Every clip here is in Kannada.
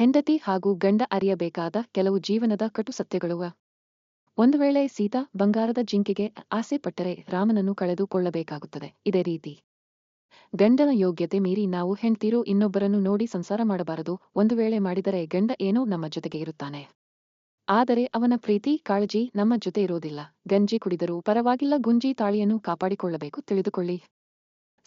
ಹೆಂಡತಿ ಹಾಗೂ ಗಂಡ ಅರಿಯಬೇಕಾದ ಕೆಲವು ಜೀವನದ ಕಟು ಸತ್ಯಗಳುವ. ಒಂದು ವೇಳೆ ಸೀತಾ ಬಂಗಾರದ ಜಿಂಕೆಗೆ ಆಸೆ ಪಟ್ಟರೆ ರಾಮನನ್ನು ಕಳೆದುಕೊಳ್ಳಬೇಕಾಗುತ್ತದೆ. ಇದೇ ರೀತಿ. ಗಂಡನ ಯೋಗ್ಯತೆ ಮೀರಿ ನಾವು ಹೆಂಡ್ತೀರು ಇನ್ನೊಬ್ಬರನ್ನು ನೋಡಿ ಸಂಸಾರ ಮಾಡಬಾರದು. ಒಂದು ವೇಳೆ ಮಾಡಿದರೆ ಗಂಡ ಏನೋ ನಮ್ಮ ಜೊತೆಗೆ ಇರುತ್ತಾನೆ. ಆದರೆ ಅವನ ಪ್ರೀತಿ, ಕಾಳಜಿ ನಮ್ಮ ಜೊತೆ ಇರೋದಿಲ್ಲ ಗಂಜಿ ಕುಡಿದರೂ ಪರವಾಗಿಲ್ಲ. ಗುಂಜಿ ತಾಳಿಯನ್ನು ಕಾಪಾಡಿಕೊಳ್ಳಬೇಕು. ತಿಳಿದುಕೊಳ್ಳಿ.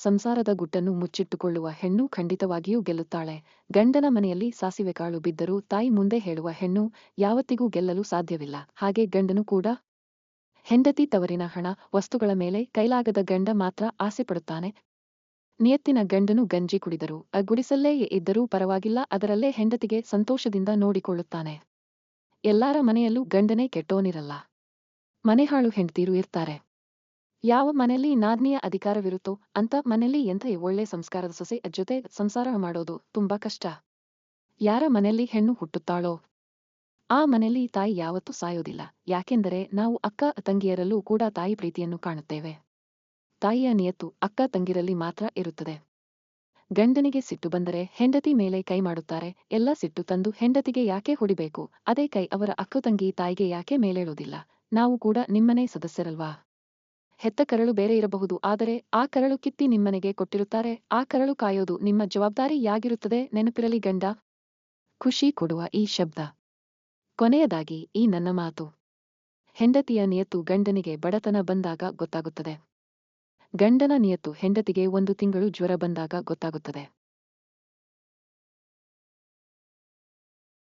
ಸಂಸಾರದ ಗುಟ್ಟನ್ನು ಮುಚ್ಚಿಟ್ಟುಕೊಳ್ಳುವ ಹೆಣ್ಣು ಖಂಡಿತವಾಗಿಯೂ ಗೆಲ್ಲುತ್ತಾಳೆ. ಗಂಡನ ಮನೆಯಲ್ಲಿ ಸಾಸಿವೆ ಕಾಳು ಬಿದ್ದರೂ ತಾಯಿ ಮುಂದೆ ಹೇಳುವ ಹೆಣ್ಣು ಯಾವತ್ತಿಗೂ ಗೆಲ್ಲಲು ಸಾಧ್ಯವಿಲ್ಲ. ಹಾಗೆ ಗಂಡನು ಕೂಡ ಹೆಂಡತಿ ತವರಿನ ಹಣ, ವಸ್ತುಗಳ ಮೇಲೆ ಕೈಲಾಗದ ಗಂಡ ಮಾತ್ರ ಆಸೆ ಪಡುತ್ತಾನೆ. ನಿಯತ್ತಿನ ಗಂಡನು ಗಂಜಿ ಕುಡಿದರು ಆ ಗುಡಿಸಲ್ಲೇ ಇದ್ದರೂ ಪರವಾಗಿಲ್ಲ, ಅದರಲ್ಲೇ ಹೆಂಡತಿಗೆ ಸಂತೋಷದಿಂದ ನೋಡಿಕೊಳ್ಳುತ್ತಾನೆ. ಎಲ್ಲಾರ ಮನೆಯಲ್ಲೂ ಗಂಡನೇ ಕೆಟ್ಟೋನಿರಲ್ಲ. ಮನೆಹಾಳು ಹೆಂಡತಿರು ಇರ್ತಾರೆ. ಯಾವ ಮನೆಯಲ್ಲಿ ನಾದ್ನಿಯ ಅಧಿಕಾರವಿರುತ್ತೋ ಅಂತ ಮನೆಯಲ್ಲಿ ಎಂಥ ಒಳ್ಳೆ ಸಂಸ್ಕಾರದ ಸೊಸೆ ಜೊತೆ ಸಂಸಾರ ಮಾಡೋದು ತುಂಬಾ ಕಷ್ಟ. ಯಾರ ಮನೆಯಲ್ಲಿ ಹೆಣ್ಣು ಹುಟ್ಟುತ್ತಾಳೋ? ಆ ಮನೆಯಲ್ಲಿ ತಾಯಿ ಯಾವತ್ತೂ ಸಾಯೋದಿಲ್ಲ. ಯಾಕೆಂದರೆ ನಾವು ಅಕ್ಕ ತಂಗಿಯರಲ್ಲೂ ಕೂಡ ತಾಯಿ ಪ್ರೀತಿಯನ್ನು ಕಾಣುತ್ತೇವೆ. ತಾಯಿಯ ನಿಯತ್ತು ಅಕ್ಕ ತಂಗಿರಲ್ಲಿ ಮಾತ್ರ ಇರುತ್ತದೆ. ಗಂಡನಿಗೆ ಸಿಟ್ಟು ಬಂದರೆ ಹೆಂಡತಿ ಮೇಲೆ ಕೈ ಮಾಡುತ್ತಾರೆ. ಎಲ್ಲ ಸಿಟ್ಟು ತಂದು ಹೆಂಡತಿಗೆ ಯಾಕೆ ಹೊಡಿಬೇಕು? ಅದೇ ಕೈ ಅವರ ಅಕ್ಕ ತಂಗಿ ತಾಯಿಗೆ ಯಾಕೆ ಮೇಲೇಳುವುದಿಲ್ಲ? ನಾವು ಕೂಡ ನಿಮ್ಮನೆ ಸದಸ್ಯರಲ್ವಾ? ಹೆತ್ತ ಕರಳು ಬೇರೆ ಇರಬಹುದು. ಆದರೆ ಆ ಕರಳು ಕಿತ್ತಿ ನಿಮ್ಮನೆಗೆ ಕೊಟ್ಟಿರುತ್ತಾರೆ. ಆ ಕರಳು ಕಾಯೋದು ನಿಮ್ಮ ಜವಾಬ್ದಾರಿ ಯಾಗಿರುತ್ತದೆ? ನೆನಪಿರಲಿ ಗಂಡ. ಖುಷಿ ಕೊಡುವ ಈ ಶಬ್ದ. ಕೊನೆಯದಾಗಿ ಈ ನನ್ನ ಮಾತು. ಹೆಂಡತಿಯ ನಿಯತ್ತು ಗಂಡನಿಗೆ ಬಡತನ ಬಂದಾಗ ಗೊತ್ತಾಗುತ್ತದೆ. ಗಂಡನ ನಿಯತ್ತು ಹೆಂಡತಿಗೆ ಒಂದು ತಿಂಗಳು ಜ್ವರ ಬಂದಾಗ ಗೊತ್ತಾಗುತ್ತದೆ.